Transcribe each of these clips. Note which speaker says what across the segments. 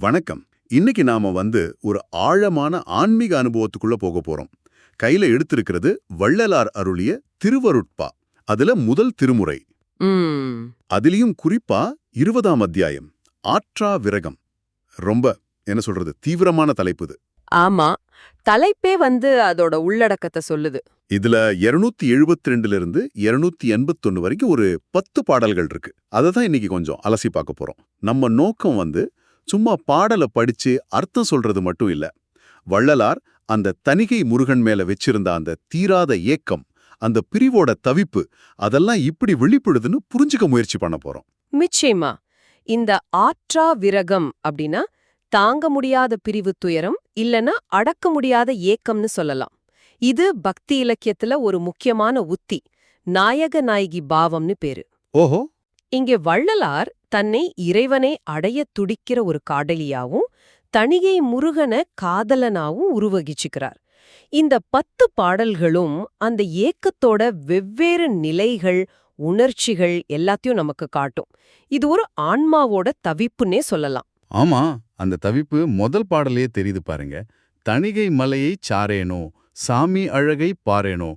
Speaker 1: வணக்கம். இன்னைக்கு நாம வந்து ஒரு ஆழமான ஆன்மீக அனுபவத்துக்குள்ள போக போறோம். கையில எடுத்திருக்கிறது வள்ளலார் அருளிய திருவருட்பா. அதுல முதல் திருமுறை. அதிலையும் குறிப்பா இருபதாம் அத்தியாயம் ஆற்றா விரகம். ரொம்ப என்ன சொல்றது தீவிரமான தலைப்பு இது.
Speaker 2: ஆமா தலைப்பே வந்து அதோட உள்ளடக்கத்தை சொல்லுது.
Speaker 1: இதுல 272 எழுபத்தி ரெண்டுல இருந்து இருநூத்தி எண்பத்தொன்னு வரைக்கும் ஒரு பத்து பாடல்கள் இருக்கு. அதை தான் இன்னைக்கு கொஞ்சம் அலசி பார்க்க போறோம். நம்ம நோக்கம் வந்து சும்மா பாடலை படிச்சு அர்த்தம் சொல்றது மட்டும் இல்ல. வள்ளலார் அந்த தணிகை முருகன் மேல வச்சிருந்த அந்த தீராத ஏக்கம் அந்த பிரிவோட தவிப்பு அதெல்லாம் இப்படி வெளிப்படுதுன்னு புரிஞ்சுக்க முயற்சி பண்ண போறோம்.
Speaker 2: நிச்சயமா. இந்த ஆற்றா விரகம் அப்படின்னா தாங்க முடியாத பிரிவு துயரம் இல்லனா அடக்க முடியாத ஏக்கம்னு சொல்லலாம். இது பக்தி இலக்கியத்துல ஒரு முக்கியமான உத்தி நாயக நாயகி பாவம்னு பேரு.
Speaker 1: ஓஹோ.
Speaker 2: இங்கே வள்ளலார் தன்னை இறைவனை அடையத் துடிக்கிற ஒரு காடலியாவும் தணிகை முருகன காதலனாவும் உருவகிச்சுக்கிறார். இந்த பத்து பாடல்களும் அந்த ஏக்கத்தோட வெவ்வேறு நிலைகள் உணர்ச்சிகள் எல்லாத்தையும் நமக்கு காட்டும். இது ஒரு ஆன்மாவோட தவிப்புன்னே சொல்லலாம்.
Speaker 3: ஆமா அந்த தவிப்பு முதல் பாடலையே தெரியுது பாருங்க. தணிகை மலையை சாரேனோ சாமி அழகை பாரேனோ.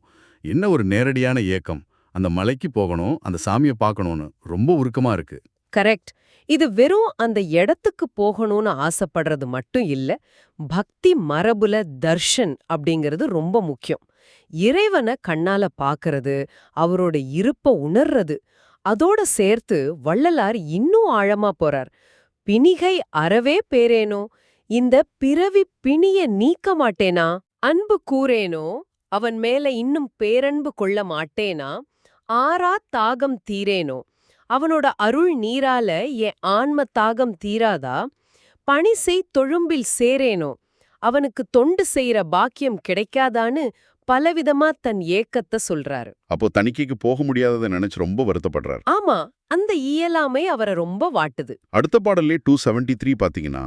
Speaker 3: என்ன ஒரு நேரடியான ஏக்கம். அந்த மலைக்கு போகணும் அந்த சாமியை பார்க்கணும்னு ரொம்ப உருக்கமா இருக்கு.
Speaker 2: கரெக்ட். இது வெறும் அந்த இடத்துக்கு போகணும்னு ஆசைப்படுறது மட்டும் இல்ல பக்தி மரபுல தர்ஷன் அப்படிங்கிறது ரொம்ப முக்கியம். இறைவனை கண்ணால பாக்குறது அவரோட இருப்ப உணர்றது அதோட சேர்த்து வள்ளலார் இன்னும் ஆழமா போறார். பிணிகை அறவே பேரேனோ இந்த பிறவி பிணிய நீக்க மாட்டேனா அன்பு கூறேனோ அவன் மேல இன்னும் பேரன்பு கொள்ள மாட்டேனா ஆறா தாகம் தீரேனோ அவனோட அருள் நீரால என் ஆன்ம தாகம் தீராதா? பணி செய் தொழும்பில் சேரேனோ? அவனுக்கு தொண்டு செய்யற பாக்கியம் கிடைக்காதான்னு பலவிதமா தன் ஏக்கத்தை சொல்றாரு.
Speaker 1: அப்போ தணிக்கைக்கு போக முடியாததை நினைச்சு ரொம்ப வருத்தப்படுறார்.
Speaker 2: ஆமா அந்த இயலாமை அவரை ரொம்ப வாட்டுது.
Speaker 1: அடுத்த பாடல்லே டூ செவன்டி த்ரீ பாத்தீங்கன்னா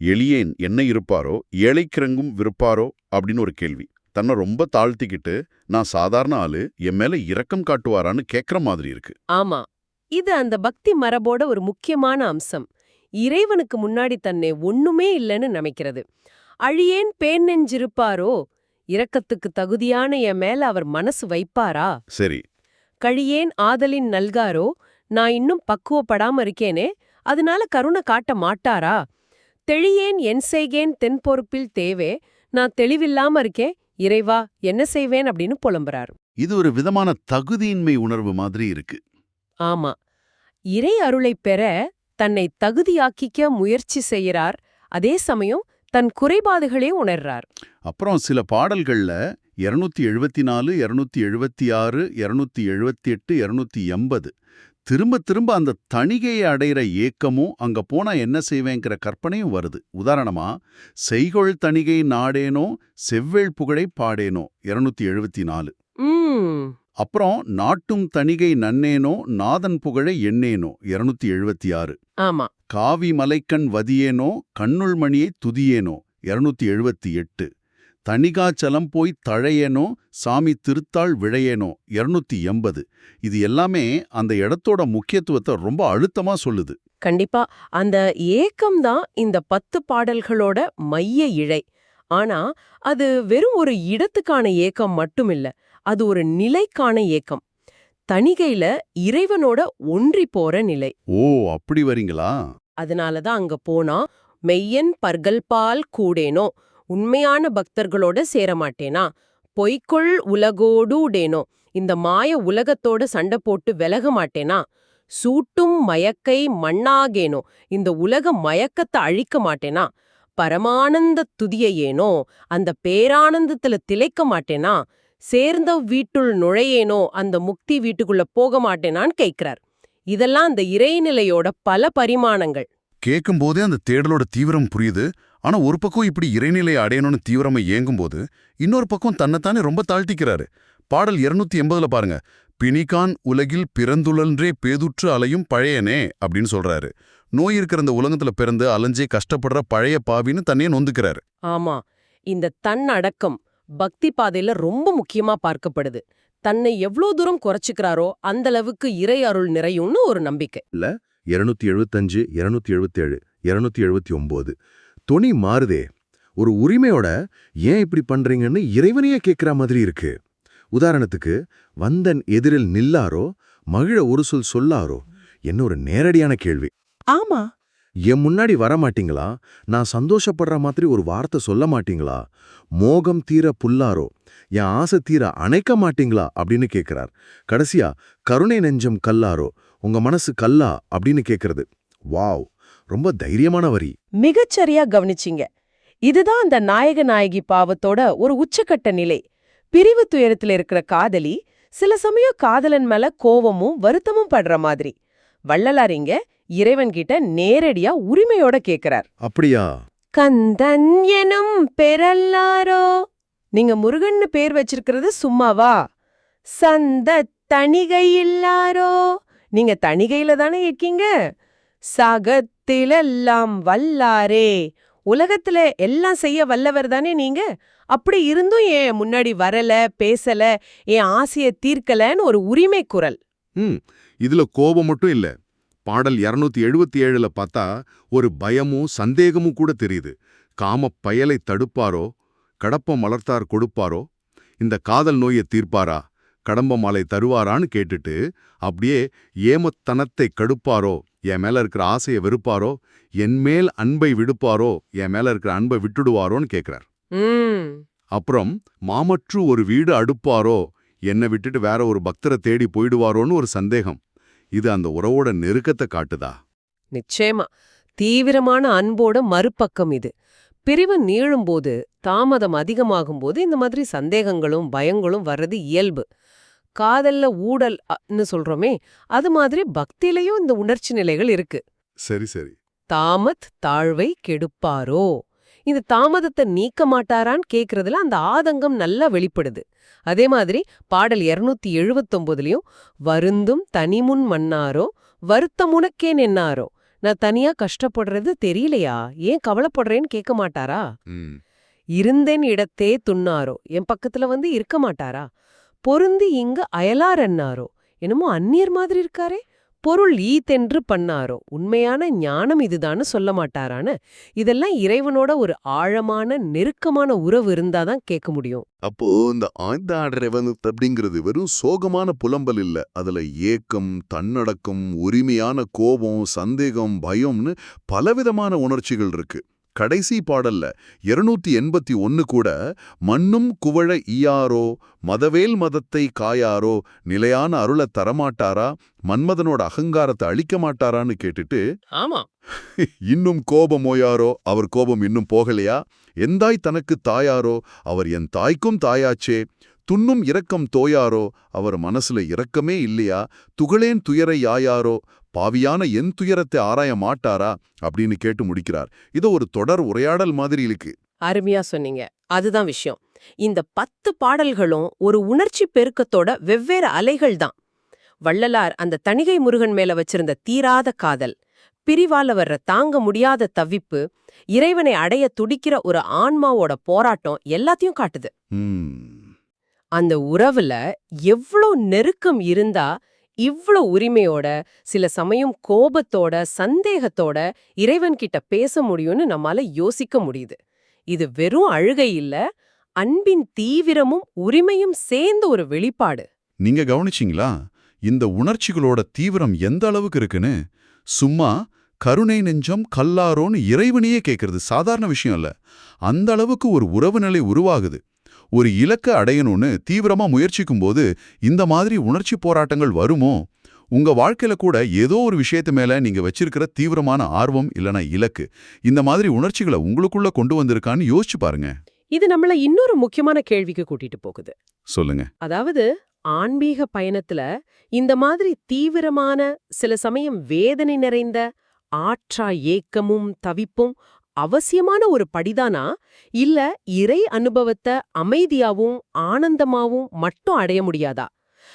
Speaker 1: எளியேன் என்ன இருப்பாரோ? ஏழைக்கிறங்கும் விருப்பாரோ? அப்படின்னு ஒரு கேள்வி. தன்னை ரொம்ப தாழ்த்திக்கிட்டு நான் சாதாரண ஆளு என் மேல இரக்கம் காட்டுவாரான்னு கேக்குற மாதிரி இருக்கு.
Speaker 2: ஆமா. இது அந்த பக்தி மரபோட ஒரு முக்கியமான அம்சம். இறைவனுக்கு முன்னாடி தன்னை ஒண்ணுமே இல்லைன்னு நினைக்கிறது. அழியேன் பேன் நெஞ்சிருப்பாரோ? இரக்கத்துக்கு தகுதியான என் மேல அவர் மனசு வைப்பாரா?
Speaker 1: சரி.
Speaker 2: கழியேன் ஆதலின் நல்காரோ? நான் இன்னும் பக்குவப்படாம இருக்கேனே? அதனால கருணை காட்ட மாட்டாரா? தெளியேன் என் செய்கேன் தென் பொறுப்பில் தேவே. நான் தெளிவில்லாம இருக்கேன். இறைவா என்ன செய்வேன்? அப்படின்னு புலம்புறாரு.
Speaker 1: இது ஒரு விதமான தகுதியின்மை உணர்வு மாதிரி இருக்கு.
Speaker 2: ஆமா. இறை அருளைப் பெற தன்னை தகுதியாக்கிக்க முயற்சி செய்யறார் அதே சமயம் தன் குறைபாடுகளே உணர்றார்.
Speaker 1: அப்புறம் சில பாடல்கள்ல 274 எழுபத்தி நாலு இருநூத்தி எழுபத்தி ஆறு இருநூத்தி எழுபத்தி எட்டு இருநூத்தி எண்பது. திரும்ப திரும்ப அந்த தணிகையை அடையிற ஏக்கமும் அங்க போனா என்ன செய்வேங்கிற கற்பனையும் வருது. உதாரணமா செய்கொள் தணிகை நாடேனோ செவ்வேள் புகழை பாடேனோ இருநூத்தி எழுபத்தி நாலு. அப்புறம் நாட்டும் தணிகை நன்னேனோ நாதன் புகழை எண்ணேனோ இருநூத்தி எழுபத்தி ஆறு.
Speaker 2: ஆமா.
Speaker 1: காவி மலைக்கண் வதியேனோ கண்ணுள் மணியை துதியேனோ இருநூத்தி எழுபத்தி எட்டு. தணிகாச்சலம் போய் தழையேனோ சாமி திருத்தாள் விழையேனோ இருநூத்தி எண்பது. இது எல்லாமே அந்த இடத்தோட முக்கியத்துவத்தை ரொம்ப அழுத்தமா சொல்லுது.
Speaker 2: கண்டிப்பா. அந்த ஏக்கம்தான் இந்த பத்து பாடல்களோட மைய இழை. ஆனா அது வெறும் ஒரு இடத்துக்கான ஏக்கம் மட்டுமில்ல. அது ஒரு நிலைக்கான ஏக்கம். தணிகையில இறைவனோட ஒன்றி போற நிலை.
Speaker 1: ஓ அப்படி வரீங்களா?
Speaker 2: அதனாலதான் அங்க போனா மெய்யன் பற்கல்பால் கூடேனோ உண்மையான பக்தர்களோட சேரமாட்டேனா பொய்க்குள் உலகோடூடேனோ இந்த மாய உலகத்தோட சண்டை போட்டு விலக மாட்டேனா சூட்டும் மயக்கை மண்ணாகேனோ இந்த உலக மயக்கத்தை அழிக்க மாட்டேனா பரமானந்த துதியையேனோ அந்த பேரானந்தத்துல திளைக்க மாட்டேனா சேர்ந்த வீட்டுள் நுழையேனோ அந்த முக்தி வீட்டுக்குள்ள போக மாட்டேனான்னு கேட்கிறார். இதெல்லாம் அந்த இறைநிலையோட பல பரிமாணங்கள்.
Speaker 3: கேட்கும் போதே அந்த தேடலோட தீவிரம் புரியுது. ஆனா ஒரு பக்கம் இப்படி இறைநிலை அடையணும்னு தீவிரமா இயங்கும்போது இன்னொரு பக்கம் தன்னைத்தானே ரொம்ப தாழ்த்திக்கிறாரு. பாடல் 280 எண்பதுல பாருங்க பிணிகான் உலகில் பிறந்துழன்றே பேதுற்று அலையும் பழையனே அப்படின்னு சொல்றாரு. நோய் இருக்கிற இந்த உலகத்துல பிறந்து அலைஞ்சே கஷ்டப்படுற பழைய பாவின்னு தன்னையே நொந்துக்கிறாரு.
Speaker 2: ஆமா இந்த தன் அடக்கம் பக்தி பாதையில ரொம்ப முக்கியமா பார்க்கப்படுது. தன்னை எவ்ளோ தூரம் குறைச்சுக்கிறாரோ அந்த அளவுக்கு இறை அருள் நிறையும்னு ஒரு நம்பிக்கை.
Speaker 1: இருநூத்தி எழுபத்தஞ்சு இருநூத்தி எழுபத்தேழு
Speaker 4: இருநூத்தி எழுபத்தி ஒன்பது தொனி மாறுதே. ஒரு உரிமையோட ஏன் இப்படி பண்றீங்கன்னு இறைவனையே கேட்கிற மாதிரி இருக்கு. உதாரணத்துக்கு வந்தன் எதிரில் நில்லாரோ மகிழ ஒரு சொல் சொல்லாரோ என்ன ஒரு நேரடியான கேள்வி.
Speaker 2: ஆமா.
Speaker 4: என் முன்னாடி வர மாட்டீங்களா நான் சந்தோஷப்படுற மாதிரி ஒரு வார்த்தை சொல்ல மாட்டீங்களா? மோகம் தீர புல்லாரோ? என் ஆசை தீர அணைக்க மாட்டீங்களா? அப்படின்னு கேட்கிறார் கடைசியா கருணை நெஞ்சம் கல்லாரோ? உங்க மனசு கல்லா? அப்படின்னு கேட்கறது வாவ்! ரொம்ப தைரியமான வரி.
Speaker 5: மிகச்சரியா கவனிச்சிங்க. இதுதான் அந்த நாயக நாயகி பாவத்தோட ஒரு உச்சக்கட்ட நிலை. பிரிவு துயரத்துல இருக்கிற காதலி சில சமயம் காதலன் மேல கோவமும் வருத்தமும் படுற மாதிரி. வள்ளலாரிங்க இங்க இறைவன் கிட்ட நேரடியா உரிமையோட கேக்குறார்.
Speaker 4: அப்படியா?
Speaker 5: கந்தன் எனும் பெறல்லாரோ நீங்க முருகன்னு பேர் வச்சிருக்கிறது சும்மாவா? சந்த தணிகை இல்லாரோ நீங்க தணிகையில தானே இருக்கீங்க? சகத்திலெல்லாம் வல்லாரே. உலகத்துல எல்லாம் செய்ய வல்லவர் தானே நீங்க? அப்படி இருந்தும் ஏன் முன்னாடி வரல பேசல என் ஆசைய தீர்க்கலன்னு ஒரு உரிமை குரல்.
Speaker 1: இதுல கோபம் மட்டும் இல்ல. பாடல் 277 எழுபத்தி ஏழுல பார்த்தா ஒரு பயமும் சந்தேகமும் கூட தெரியுது. காம பயலை தடுப்பாரோ? கடப்பம் மலர்த்தார் கொடுப்பாரோ? இந்த காதல் நோயை தீர்ப்பாரா? கடம்ப மாலை தருவாரான்னு கேட்டுட்டு அப்படியே ஏமத்தனத்தை கடுப்பாரோ? என் மேல இருக்கிற ஆசையை வெறுப்பாரோ? என் மேல் அன்பை விடுப்பாரோ? என் மேல இருக்கிற அன்பை விட்டுடுவாரோன்னு கேக்குறார்.
Speaker 2: ம்.
Speaker 1: அப்புறம் மாமற்று ஒரு வீடு அடுப்பாரோ? என்னை விட்டுட்டு வேற ஒரு பக்தரை தேடி போயிடுவாரோன்னு ஒரு சந்தேகம். இது அந்த உறவோட நெருக்கத்தை காட்டுதா?
Speaker 2: நிச்சயமா. தீவிரமான அன்போட மறுபக்கம் இது. பிரிவு நீளும்போது தாமதம் அதிகமாகும்போது இந்த மாதிரி சந்தேகங்களும் பயங்களும் வர்றது இயல்பு. காதல்ல ஊடல் ன்னு சொல்றோமே அது மாதிரி பக்தியிலையும் இந்த உணர்ச்சி நிலைகள் இருக்கு.
Speaker 1: சரி சரி.
Speaker 2: தாமத் தாழ்வை கெடுப்பாரோ? இந்த தாமதத்தை நீக்க மாட்டாரான்னு கேக்குறதுல அந்த ஆதங்கம் நல்லா வெளிப்படுது. அதே மாதிரி பாடல் 279 எழுபத்தொன்பதுலயும் வருந்தும் தனிமுன் மன்னாரோ வருத்தமுனக்கே நின்னாரோ நான் தனியா கஷ்டப்படுறது தெரியலையா? ஏன் கவலைப்படுறேன்னு கேட்க மாட்டாரா? இருந்தேன் இடத்தே துண்ணாரோ? என் பக்கத்துல வந்து இருக்க மாட்டாரா? பொருந்தி இங்கு அயலாரன்னாரோ என்னமோ அந்நியர் மாதிரி இருக்காரே? பொருள் ஈத்தென்று பண்ணாரோ? உண்மையான ஞானம் இதுதான்னு சொல்ல மாட்டாரான்னு. இதெல்லாம் இறைவனோட ஒரு ஆழமான நெருக்கமான உறவு இருந்தாதான் கேட்க முடியும்.
Speaker 1: அப்போ இந்த ஆய்ந்த ஆடுறவன் அப்படிங்கிறது வெறும் சோகமான புலம்பல் இல்ல. அதுல ஏக்கம் தன்னடக்கம் உரிமையான கோபம் சந்தேகம் பயம்னு பலவிதமான உணர்ச்சிகள் இருக்கு. கடைசி பாடல்ல இருநூத்தி எண்பத்தி ஒன்னு கூட மண்ணும் குவழ ஈயாரோ மதவேல் மதத்தை காயாரோ நிலையான அருளை தரமாட்டாரா மன்மதனோட அகங்காரத்தை அழிக்க மாட்டாரான்னு கேட்டுட்டு
Speaker 2: ஆமா.
Speaker 1: இன்னும் கோபம் ஓயாரோ அவர் கோபம் இன்னும் போகலையா? எந்தாய் தனக்கு தாயாரோ அவர் என் தாய்க்கும் தாயாச்சே துன்னும் இரக்கம் தோயாரோ? அவர் மனசுல இரக்கமே இல்லையா? துகளேன் துயரை யாயாரோ? பாவியான என் துயரத்தை ஆராய மாட்டாரா? அப்படின்னு கேட்டு முடிக்கிறார். இதோ ஒரு தொடர் உரையாடல் மாதிரி இருக்கு.
Speaker 2: அருமையா சொன்னீங்க. அதுதான் விஷயம். இந்த பத்து பாடல்களும் ஒரு உணர்ச்சி பெருக்கத்தோட வெவ்வேறு அலைகள் தான். வள்ளலார் அந்த தணிகை முருகன் மேல வச்சிருந்த தீராத காதல் பிரிவால வர்ற தாங்க முடியாத தவிப்பு இறைவனை அடைய துடிக்கிற ஒரு ஆன்மாவோட போராட்டம் எல்லாத்தையும் காட்டுது. அந்த உறவுல எவ்ளோ நெருக்கம் இருந்தா இவ்ளோ உரிமையோட சில சமயம் கோபத்தோட சந்தேகத்தோட இறைவன்கிட்ட பேச முடியும்னு நம்மால யோசிக்க முடியுது. இது வெறும் அழுகை இல்ல அன்பின் தீவிரமும் உரிமையும் சேர்ந்த ஒரு வெளிப்பாடு.
Speaker 1: நீங்க கவனிச்சிங்களா? இந்த உணர்ச்சிகளோட தீவிரம் எந்த அளவுக்கு இருக்குன்னு? சும்மா கருணை நெஞ்சம் கல்லாரோன்னு இறைவனையே கேட்கறது சாதாரண விஷயம் இல்ல. அந்த அளவுக்கு ஒரு உறவு நிலை உருவாகுது. ஒரு இலக்க அடையணும்னு தீவிரமா முயற்சிக்கும் போது இந்த மாதிரி உணர்ச்சி போராட்டங்கள் வருமோ? உங்க வாழ்க்கையில கூட ஏதோ ஒரு விஷயத்து மேல நீங்க வச்சிருக்கிற தீவிரமான ஆர்வம் இல்லனா இலக்கு இந்த மாதிரி உணர்ச்சிகளை உங்களுக்குள்ள கொண்டு வந்திருக்கான்னு யோசிச்சு பாருங்க.
Speaker 2: இது நம்மள இன்னொரு முக்கியமான கேள்விக்கு கூட்டிட்டு போகுது.
Speaker 1: சொல்லுங்க.
Speaker 2: அதாவது ஆன்மீக பயணத்துல இந்த மாதிரி தீவிரமான சில சமயம் வேதனை நிறைந்த ஆற்றா ஏக்கமும் தவிப்பும் அவசியமான ஒரு படிதானா? இல்ல இறை அனுபவத்தை அமைதியாவும் ஆனந்தமாவும் மட்டும் அடைய முடியாதா?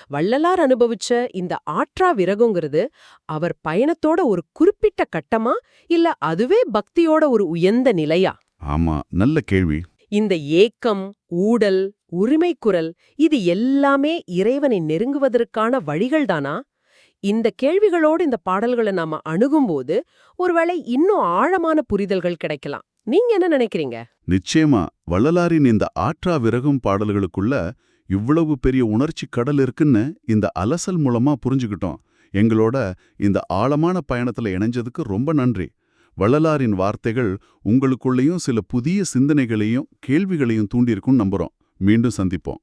Speaker 2: வள்ளலார் அனுபவிச்ச இந்த ஆற்றா விரகுங்கிறது அவர் பயணத்தோட ஒரு குறிப்பிட்ட கட்டமா? இல்ல அதுவே பக்தியோட ஒரு உயர்ந்த நிலையா?
Speaker 1: ஆமா நல்ல கேள்வி.
Speaker 2: இந்த ஏக்கம் ஊடல் உரிமைக்குரல் இது எல்லாமே இறைவனை நெருங்குவதற்கான வழிகள்தானா? இந்த கேள்விகளோடு இந்த பாடல்களை நாம அணுகும்போது ஒருவேளை இன்னும் ஆழமான புரிதல்கள் கிடைக்கலாம். நீங்க என்ன நினைக்கிறீங்க?
Speaker 1: நிச்சயமா. வள்ளலாரின் இந்த ஆற்றா விறகும் பாடல்களுக்குள்ள இவ்வளவு பெரிய உணர்ச்சி கடல் இருக்குன்னு இந்த அலசல் மூலமா புரிஞ்சுக்கிட்டோம். எங்களோட இந்த ஆழமான பயணத்துல இணைஞ்சதுக்கு ரொம்ப நன்றி. வள்ளலாரின் வார்த்தைகள் உங்களுக்குள்ளேயும் சில புதிய சிந்தனைகளையும் கேள்விகளையும் தூண்டியிருக்கும் நம்புறோம். மீண்டும் சந்திப்போம்.